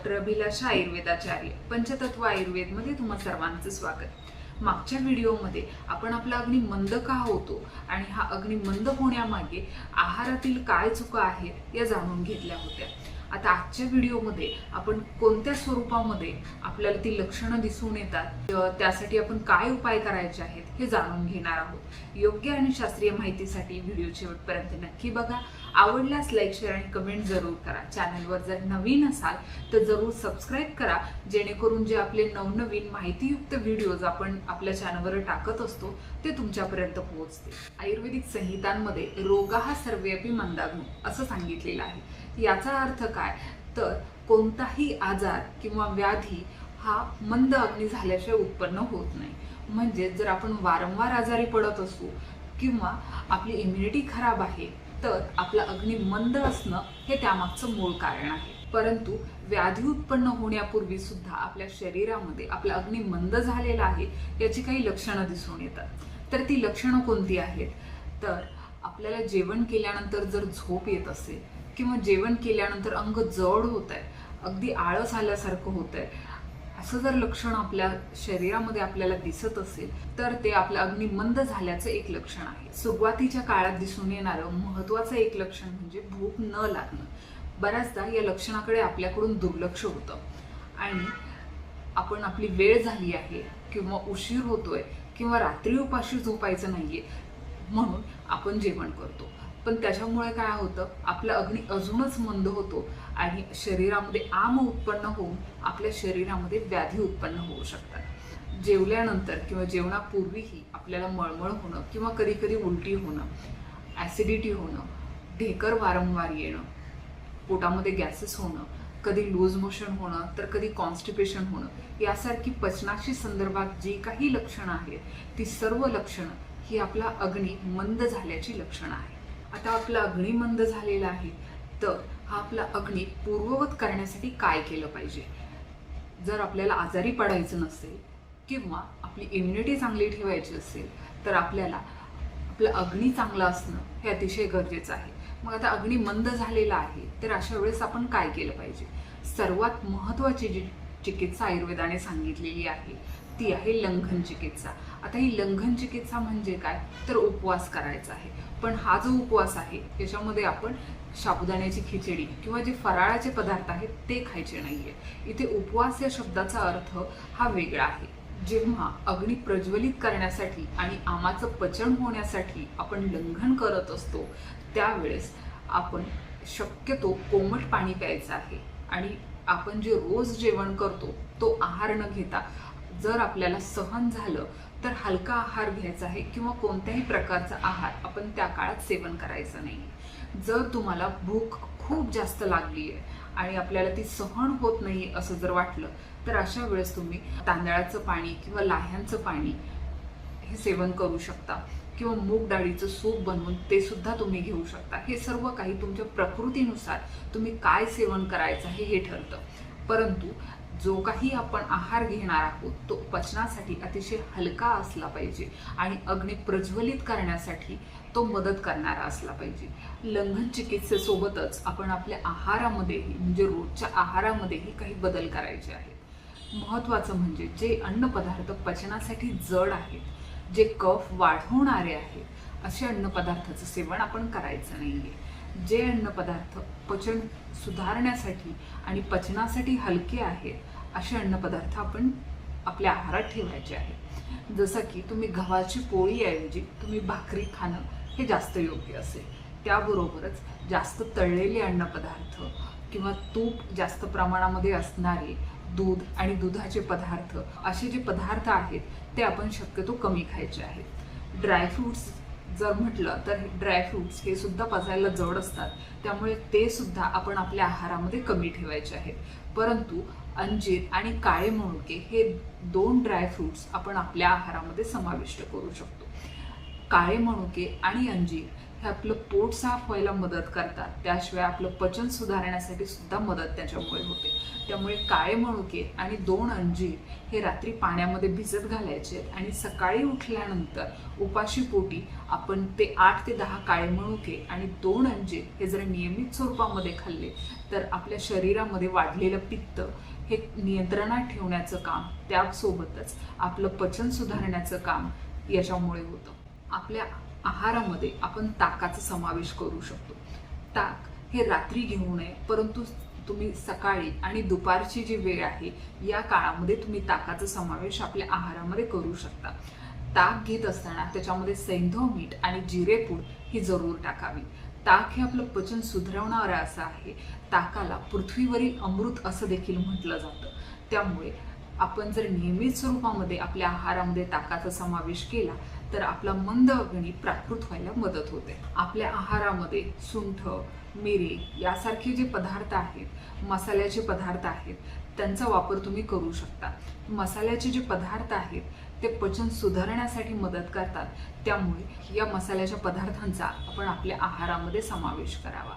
Doctor अभिलाषा आयुर्वेदाचार्य पंचतत्व आयुर्वेदमध्ये तुम्हा सर्वांचं स्वागत. मागच्या व्हिडिओमध्ये आपण आपला अग्नी मंद का होतो आणि हा अग्नी मंद होण्यामागे आहारातील काय चुका आहेत या जाणून घेतल्या होत्या. आता आजच्या व्हिडिओमध्ये आपण कोणत्या स्वरूपामध्ये आपल्याला ती लक्षणं दिसून येतात त्यासाठी आपण काय उपाय करायचे आहेत हे जाणून घेणार आहोत. योग्य आणि शास्त्रीय माहितीसाठी व्हिडिओ शेवटपर्यंत नक्की बघा. आवडल्यास लाईक शेअर आणि कमेंट जरूर करा. चॅनलवर जर नवीन असाल तर जरूर सबस्क्राईब करा. जेणेकरून जे आपले नवनवीन माहितीयुक्त व्हिडिओज आपण आपल्या चॅनलवर टाकत असतो ते तुमच्यापर्यंत पोहोचते आयुर्वेदिक संहितांमध्ये रोगाहा सर्वव्यापी मंदाग्नो असं सांगितलेलं आहे. याचा अर्थ काय? तर कोणताही आजार किंवा व्याधी हा मंद अग्नी झाल्याशिवाय उत्पन्न होत नाही. म्हणजे जर आपण वारंवार आजारी पडत असू किंवा आपली इम्युनिटी खराब आहे तर आपला अग्नी मंद असणं हे त्यामागचं मूळ कारण आहे. परंतु व्याधी उत्पन्न होण्यापूर्वी सुद्धा आपल्या शरीरामध्ये आपला अग्नी मंद झालेला आहे याची काही लक्षणं दिसून येतात. तर ती लक्षणं कोणती आहेत? तर आपल्याला जेवण केल्यानंतर जर झोप येत असेल किंवा जेवण केल्यानंतर अंग जड होत आहे अगदी आळस आल्यासारखं होत आहे असं जर लक्षण आपल्या शरीरामध्ये आपल्याला दिसत असेल तर ते आपलं अग्नी मंद झाल्याचं एक लक्षण आहे. सुरुवातीच्या काळात दिसून येणारं महत्वाचं एक लक्षण म्हणजे भूक न लागणं. बऱ्याचदा या लक्षणाकडे आपल्याकडून दुर्लक्ष होतं. आणि आपण आपली वेळ झाली आहे किंवा उशीर होतोय किंवा रात्री उपाशी झोपायचं नाहीये म्हणून आपण जेवण करतो. पण त्याच्यामुळे काय होतं? आपला अग्नी अजूनच मंद होतो. आणि शरीरामध्ये आम उत्पन्न होऊन आपल्या शरीरामध्ये व्याधी उत्पन्न होऊ शकतात. जेवल्यानंतर किंवा जेवणापूर्वीही आपल्याला मळमळ होणं किंवा कधी कधी उलटी होणं ॲसिडिटी होणं ढेकर वारंवार येणं पोटामध्ये गॅसेस होणं कधी लूज मोशन होणं तर कधी कॉन्स्टिपेशन होणं यासारखी पचनाशी संदर्भात जी काही लक्षणं आहेत ती सर्व लक्षणं ही आपला अग्नी मंद झाल्याची लक्षणं आहे आता आपला अग्नी मंद झालेला आहे तर हा आपला अग्नी पूर्ववत करण्यासाठी काय केलं पाहिजे? जर आपल्याला आजारी पडायचं नसेल किंवा आपली इम्युनिटी चांगली ठेवायची असेल तर आपल्याला आपलं अग्नी चांगलं असणं हे अतिशय गरजेचं आहे. मग आता अग्नी मंद झालेला आहे तर अशा वेळेस आपण काय केलं पाहिजे? सर्वात महत्त्वाची जी चिकित्सा आयुर्वेदाने सांगितलेली आहे ती आहे लंघन चिकित्सा. आता ही लंघन चिकित्सा म्हणजे काय? तर उपवास करायचा आहे. पण हा जो उपवास आहे याच्यामध्ये आपण साबुदाण्याची खिचडी किंवा जे फराळाचे पदार्थ आहेत ते खायचे नाहीये. इथे उपवास या शब्दाचा अर्थ हा वेगळा आहे. जेव्हा अग्नी प्रज्वलित करण्यासाठी आणि आमाचं पचन होण्यासाठी आपण लंघन करत असतो त्यावेळेस आपण शक्यतो कोमट पाणी प्यायचं आहे. आणि आपण जे रोज जेवण करतो तो आहार न घेता जर आपल्याला सहन झालं तर हलका आहार घ्यायचा आहे किंवा कोणत्याही प्रकारचा आहार आपण त्या काळात सेवन करायचं नाही जर तुम्हाला भूक खूप जास्त लागली आहे आणि आपल्याला ती सहन होत नाही असं जर वाटलं तर अशा वेळेस तुम्ही तांदळाचं पाणी किंवा लाह्यांचं पाणी हे सेवन करू शकता किंवा मूग डाळीचं सूप बनवून ते सुद्धा तुम्ही घेऊ शकता. हे सर्व काही तुमच्या प्रकृतीनुसार तुम्ही काय सेवन करायचं आहे हे ठरतं. परंतु जो काही आपण आहार घेणार आहोत तो पचनासाठी अतिशय हलका असला पाहिजे आणि अग्नी प्रज्वलित करण्यासाठी तो मदत करणारा असला पाहिजे. लंघन चिकित्सेसोबतच आपण आपल्या आहारामध्येही म्हणजे रोजच्या आहारामध्येही काही बदल करायचे आहेत. महत्त्वाचं म्हणजे जे अन्नपदार्थ पचनासाठी जड आहेत जे कफ वाढवणारे आहेत असे अन्नपदार्थाचं सेवन आपण करायचं नाही आहे जे अन्नपदार्थ पचन सुधारण्यासाठी आणि पचनासाठी हलके आहेत असे अन्नपदार्थ आपण आपल्या आहारात ठेवायचे आहेत. जसं की तुम्ही गव्हाची पोळीऐवजी तुम्ही भाकरी खाणं हे जास्त योग्य असेल. त्याबरोबरच जास्त तळलेले अन्नपदार्थ किंवा तूप जास्त प्रमाणामध्ये असणारे दूध आणि दुधाचे पदार्थ असे जे पदार्थ आहेत ते आपण शक्यतो कमी खायचे आहेत. ड्रायफ्रूट्स जर म्हटलं तर ड्रायफ्रूट्स हे सुद्धा पचायला जड असतात. त्यामुळे ते सुद्धा आपण आपल्या आहारामध्ये कमी ठेवायचे आहेत. परंतु अंजीर आणि काळे मनुके हे दोन ड्रायफ्रूट्स आपण आपल्या आहारामध्ये समाविष्ट करू शकतो. काळे मनुके आणि अंजीर हे आपलं पोट साफ व्हायला मदत करतात. त्याशिवाय आपलं पचन सुधारण्यासाठी सुद्धा मदत त्याच्यामुळे होते. त्यामुळे काळे मणुके आणि दोन अंजीर हे रात्री पाण्यामध्ये भिजत घालायचे आणि सकाळी उठल्यानंतर उपाशी पोटी आपण ते आठ ते दहा काळे मणुके आणि दोन अंजीर हे जर नियमित स्वरूपामध्ये खाल्ले तर आपल्या शरीरामध्ये वाढलेलं पित्त हे नियंत्रणात ठेवण्याचं काम त्यासोबतच आपलं पचन सुधारण्याचं काम याच्यामुळे होतं. आपल्या आहारामध्ये आपण ताकाचा समावेश करू शकतो. ताक हे रात्री घेऊ नये परंतु तुम्ही सकाळी आणि दुपारची जी वेळ आहे या काळामध्ये तुम्ही ताकाचा समावेश आपल्या आहारामध्ये करू शकता. ताक घेत असताना त्याच्यामध्ये सैंधव मीठ आणि जिरेपूड ही जरूर टाकावी. ताक हे आपलं पचन सुधारवणारं असं आहे. ताकाला पृथ्वीवरील अमृत असं देखील म्हटलं जातं. त्यामुळे आपण जर नियमित स्वरूपामध्ये आपल्या आहारामध्ये ताकाचा समावेश केला तर आपला मंद अग्नी प्राकृत व्हायला मदत होते. आपल्या आहारामध्ये सुंठ मिरी यासारखे जे पदार्थ आहेत मसाल्याचे पदार्थ आहेत त्यांचा वापर तुम्ही करू शकता. मसाल्याचे जे पदार्थ आहेत ते पचन सुधारण्यासाठी मदत करतात. त्यामुळे या मसाल्याच्या पदार्थांचा आपण आपल्या आहारामध्ये समावेश करावा.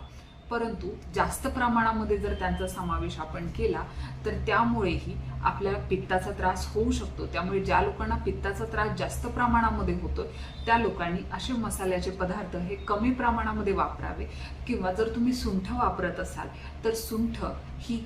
परंतु जास्त प्रमाणामध्ये जर त्यांचा समावेश आपण केला तर त्यामुळेही आपल्याला पित्ताचा त्रास होऊ शकतो. त्यामुळे ज्या लोकांना पित्ताचा त्रास जास्त प्रमाणामध्ये होतोय त्या लोकांनी असे मसाल्याचे पदार्थ हे कमी प्रमाणामध्ये वापरावे. किंवा जर तुम्ही सुंठ वापरत असाल तर सुंठ ही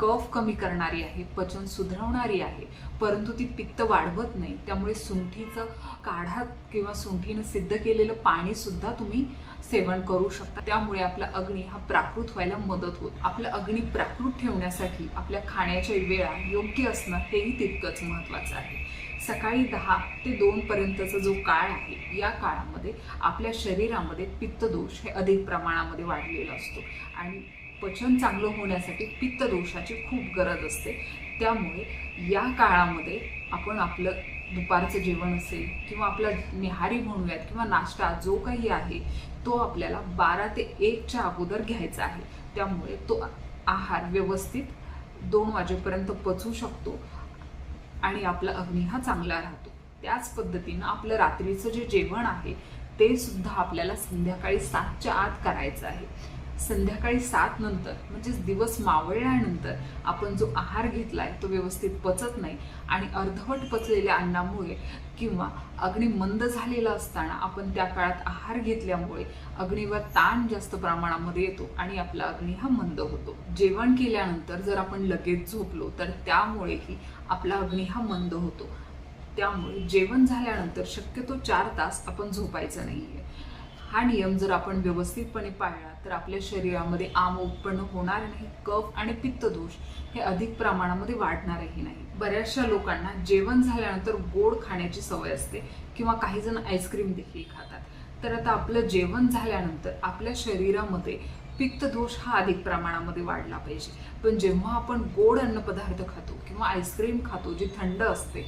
कफ कमी करणारी आहे पचन सुधारवणारी आहे. परंतु ती पित्त वाढवत नाही. त्यामुळे सुंठीचं काढा किंवा सुंठीनं सिद्ध केलेलं पाणीसुद्धा तुम्ही सेवन करू शकता त्यामुळे आपला अग्नी हा प्राकृत व्हायला मदत होत. आपला अग्नी प्राकृत ठेवण्यासाठी आपल्या खाण्याच्या वेळा योग्य असणं हेही तितकंच महत्त्वाचं आहे. सकाळी दहा ते दोन पर्यंतचा जो काळ आहे या काळामध्ये आपल्या शरीरामध्ये पित्तदोष हे अधिक प्रमाणामध्ये वाढलेला असतो. आणि पचन चांगलं होण्यासाठी पित्तदोषाची खूप गरज असते. त्यामुळे या काळामध्ये आपण आपलं दुपारचं जेवण असेल किंवा आपलं निहारी म्हणूयात किंवा नाश्ता जो काही आहे तो आपल्याला बारा ते एकच्या अगोदर घ्यायचा आहे. त्यामुळे तो आहार व्यवस्थित दोन वाजेपर्यंत पचू शकतो आणि आपला अग्नी हा चांगला राहतो. त्याच पद्धतीनं आपलं रात्रीचं जे जेवण आहे ते सुद्धा आपल्याला संध्याकाळी सातच्या आत करायचं आहे. संध्याकाळी सात नंतर म्हणजेच दिवस मावळल्यानंतर आपण जो आहार घेतलाय तो व्यवस्थित पचत नाही आणि अर्धवट पचलेल्या अन्नामुळे किंवा अग्नी मंद झालेला असताना आपण त्या काळात आहार घेतल्यामुळे अग्नीवर ताण जास्त प्रमाणामध्ये येतो आणि आपला अग्नी हा मंद होतो. जेवण केल्यानंतर जर आपण लगेच झोपलो तर त्यामुळेही आपला अग्नी हा मंद होतो. त्यामुळे जेवण झाल्यानंतर शक्यतो चार तास आपण झोपायचं नाहीये. हा नियम जर आपण व्यवस्थितपणे पाळला तर आपल्या शरीरामध्ये आम उत्पन्न होणार नाही कफ आणि पित्तदोष हे अधिक प्रमाणामध्ये वाढणारही नाही. बऱ्याचशा लोकांना जेवण झाल्यानंतर गोड खाण्याची सवय असते किंवा काही जण आईस्क्रीम देखील खातात. तर आता आपलं जेवण झाल्यानंतर आपल्या शरीरामध्ये पित्तदोष हा अधिक प्रमाणामध्ये वाढला पाहिजे. पण जेव्हा आपण गोड अन्नपदार्थ खातो किंवा आईस्क्रीम खातो जी थंड असते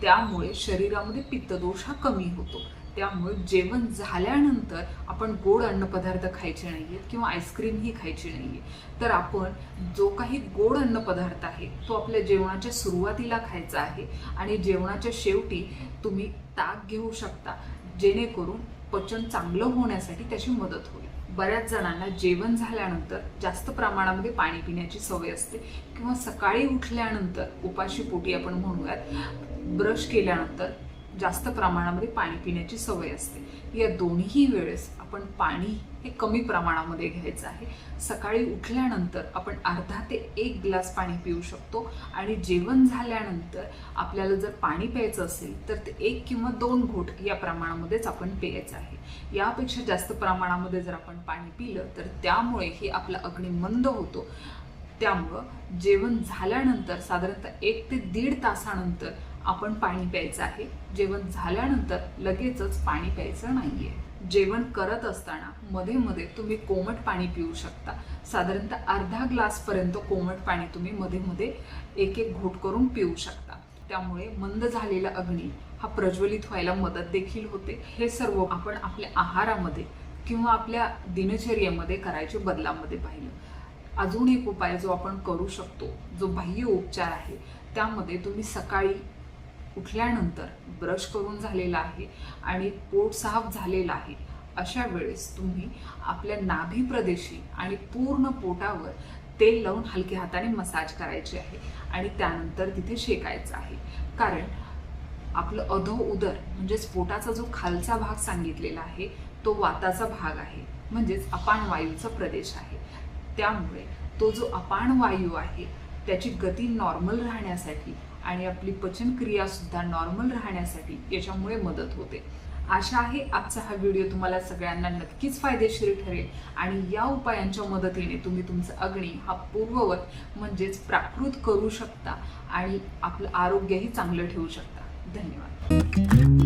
त्यामुळे शरीरामध्ये पित्तदोष हा कमी होतो. त्यामुळे जेवण झाल्यानंतर आपण गोड अन्नपदार्थ खायचे नाही आहेत किंवा आईस्क्रीमही खायची नाही आहे तर आपण जो काही गोड अन्नपदार्थ आहे तो आपल्या जेवणाच्या सुरुवातीला खायचा आहे आणि जेवणाच्या शेवटी तुम्ही ताक घेऊ शकता जेणेकरून पचन चांगलं होण्यासाठी त्याची मदत होईल. बऱ्याच जणांना जेवण झाल्यानंतर जास्त प्रमाणामध्ये पाणी पिण्याची सवय असते किंवा सकाळी उठल्यानंतर उपाशी पोटी आपण म्हणूयात ब्रश केल्यानंतर जास्त प्रमाणामध्ये पाणी पिण्याची सवय असते. या दोन्ही वेळेस आपण पाणी हे कमी प्रमाणामध्ये घ्यायचं आहे. सकाळी उठल्यानंतर आपण अर्धा ते एक ग्लास पाणी पिऊ शकतो आणि जेवण झाल्यानंतर आपल्याला जर पाणी प्यायचं असेल तर ते एक किंवा दोन घोट या प्रमाणामध्येच आपण प्यायचं आहे. यापेक्षा जास्त प्रमाणामध्ये जर आपण पाणी पिलं तर त्यामुळेही आपला अग्नी मंद होतो. त्यामुळं जेवण झाल्यानंतर साधारणतः एक ते दीड तासानंतर आपण पाणी प्यायचं आहे. जेवण झाल्यानंतर लगेचच पाणी प्यायचं नाहीये. जेवण करत असताना मध्ये मध्ये तुम्ही कोमट पाणी पिऊ शकता. साधारणतः अर्धा ग्लासपर्यंत कोमट पाणी तुम्ही मध्ये मध्ये एक एक घोट करून पिऊ शकता. त्यामुळे मंद झालेला अग्नी हा प्रज्वलित व्हायला मदत देखील होते. हे सर्व आपण आपल्या आहारामध्ये किंवा आपल्या दिनचर्येमध्ये करायचे बदलामध्ये पाहिलं. अजून एक उपाय जो आपण करू शकतो जो बाह्य उपचार आहे त्यामध्ये तुम्ही सकाळी उठल्यानंतर ब्रश करून झालेला आहे आणि पोट साफ झालेला आहे अशा वेळेस तुम्ही आपल्या नाभी प्रदेशी आणि पूर्ण पोटावर तेल लावून हलक्या हाताने मसाज करायचे आहे आणि त्यानंतर तिथे शेकायचं आहे. कारण आपलं अधो उदर म्हणजेच पोटाचा जो खालचा भाग सांगितलेला आहे तो वाताचा भाग आहे म्हणजेच अपान वायूचा प्रदेश आहे. त्यामुळे तो जो अपान वायू आहे त्याची गती नॉर्मल राहण्यासाठी आणि आपली पचनक्रिया सुद्धा नॉर्मल राहण्यासाठी याच्यामुळे मदत होते. आशा आहे आजचा हा व्हिडिओ तुम्हाला सगळ्यांना नक्कीच फायदेशीर ठरेल आणि या उपायांच्या मदतीने तुम्ही तुमचं अग्नी हा पूर्ववत म्हणजेच प्राकृत करू शकता आणि आपलं आरोग्यही चांगलं ठेवू शकता. धन्यवाद.